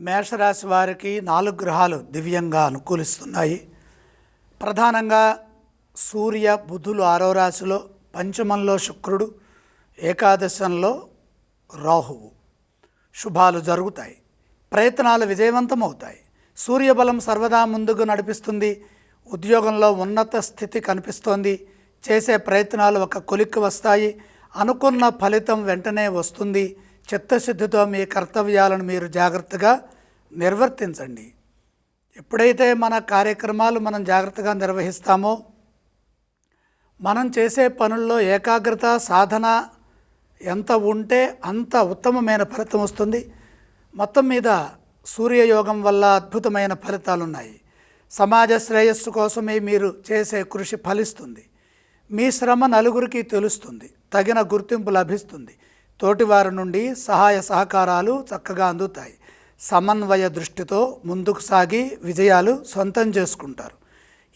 మేషరాశి వారికి నాలుగు గ్రహాలు దివ్యంగా అనుకూలిస్తున్నాయి. ప్రధానంగా సూర్య బుధులు ఆరో రాశిలో పంచమంలో శుక్రుడు ఏకాదశంలో రాహువు. శుభాలు జరుగుతాయి. ప్రయత్నాలు విజయవంతమవుతాయి. సూర్యబలం సర్వదా ముందుకు నడిపిస్తుంది. ఉద్యోగంలో ఉన్నత స్థితి కనిపిస్తోంది. చేసే ప్రయత్నాలు ఒక కొలిక్కి వస్తాయి. అనుకున్న ఫలితం వెంటనే వస్తుంది. చిత్తశుద్ధితో మీ కర్తవ్యాలను మీరు జాగ్రత్తగా నిర్వర్తించండి. ఎప్పుడైతే మన కార్యక్రమాలు మనం జాగ్రత్తగా నిర్వహిస్తామో మనం చేసే పనుల్లో ఏకాగ్రత సాధన ఎంత ఉంటే అంత ఉత్తమమైన ఫలితం వస్తుంది. మొత్తం మీద సూర్యయోగం వల్ల అద్భుతమైన ఫలితాలు ఉన్నాయి సమాజ శ్రేయస్సు కోసమే మీరు చేసే కృషి ఫలిస్తుంది. మీ శ్రమ నలుగురికి తెలుస్తుంది. తగిన గుర్తింపు లభిస్తుంది. తోటివారి నుండి సహాయ సహకారాలు చక్కగా అందుతాయి. సమన్వయ దృష్టితో ముందుకు సాగి విజయాలు సొంతం చేసుకుంటారు.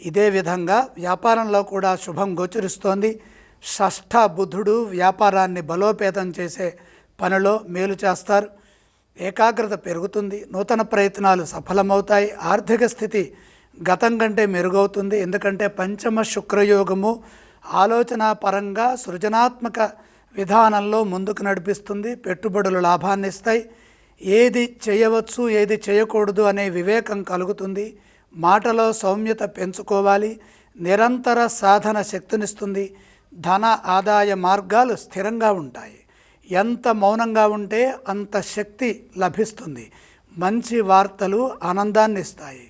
ఇదే విధంగా వ్యాపారంలో కూడా శుభం గోచరిస్తోంది. షష్ఠ బుధుడు వ్యాపారాన్ని బలోపేతం చేసే పనిలో మేలు చేస్తారు. ఏకాగ్రత పెరుగుతుంది. నూతన ప్రయత్నాలు సఫలమవుతాయి. ఆర్థిక స్థితి గతం కంటే మెరుగవుతుంది. ఎందుకంటే పంచమ శుక్రయోగము ఆలోచన పరంగా సృజనాత్మక విధానంలో ముందుకు నడిపిస్తుంది పెట్టుబడులు లాభాన్ని ఇస్తాయి. ఏది చేయవచ్చు ఏది చేయకూడదు అనే వివేకం కలుగుతుంది. మాటలో సౌమ్యత పెంచుకోవాలి. నిరంతర సాధన శక్తినిస్తుంది. ధన ఆదాయ మార్గాలు స్థిరంగా ఉంటాయి. ఎంత మౌనంగా ఉంటే అంత శక్తి లభిస్తుంది. మంచి వార్తలు ఆనందాన్ని ఇస్తాయి.